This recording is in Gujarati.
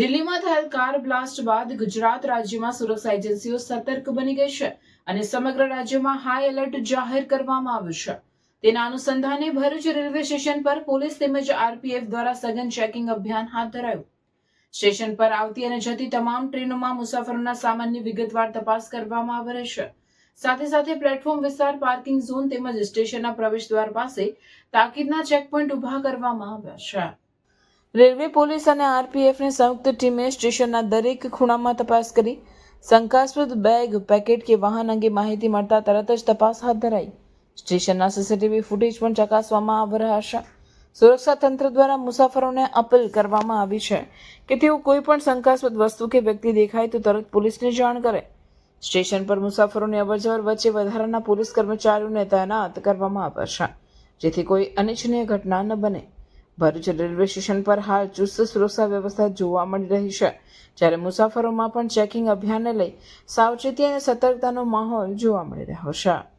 દિલ્હીમાં થયેલ કાર બ્લાસ્ટ બાદ ગુજરાત રાજ્યમાં સુરક્ષા એજન્સીઓ સતર્ક બની ગઈ છે અને સમગ્ર રાજ્યમાં હાઈ એલર્ટ જાહેર કરવામાં આવ્યું છે. તેના અનુસંધાને ભરૂચ રેલવે સ્ટેશન પર પોલીસ તેમજ આરપીએફ દ્વારા સઘન ચેકિંગ અભિયાન હાથ ધરાયું. સ્ટેશન પર આવતી અને જતી તમામ ટ્રેનોમાં મુસાફરોના સામાનની વિગતવાર તપાસ કરવામાં આવી છે. સાથે સાથે પ્લેટફોર્મ વિસ્તાર, પાર્કિંગ ઝોન તેમજ સ્ટેશનના પ્રવેશ દ્વાર પાસે તાકીદના ચેકપોઇન્ટ ઊભા કરવામાં આવ્યા છે. રેલવે પોલીસ અને આરપીએફની સંયુક્ત ટીમે સ્ટેશનના દરેક ખૂણામાં તપાસ કરી. શંકાસ્પદ બેગ, પેકેટ કે વાહન અંગે માહિતી મળતા તરત જ તપાસ હાથ ધરાઈ. સ્ટેશનના સીસીટીવી ફૂટેજ પણ ચકાસવામાં આવી રહ્યા છે. સુરક્ષા તંત્ર દ્વારા મુસાફરોને અપીલ કરવામાં આવી છે કે તેઓ કોઈ પણ શંકાસ્પદ વસ્તુ કે વ્યક્તિ દેખાય તો તરત પોલીસને જાણ કરે. સ્ટેશન પર મુસાફરોની અવરજવર વચ્ચે વધારાના પોલીસ કર્મચારીઓને તૈનાત કરવામાં આવ્યા છે, જેથી કોઈ અનિચ્છનીય ઘટના ન બને. ભરૂચ રેલવે સ્ટેશન પર હાલ ચુસ્ત સુરક્ષા વ્યવસ્થા જોવા મળી રહી છે, જ્યારે મુસાફરોમાં પણ ચેકિંગ અભિયાનને લઈ સાવચેતી અને સતર્કતાનો માહોલ જોવા મળી રહ્યો છે.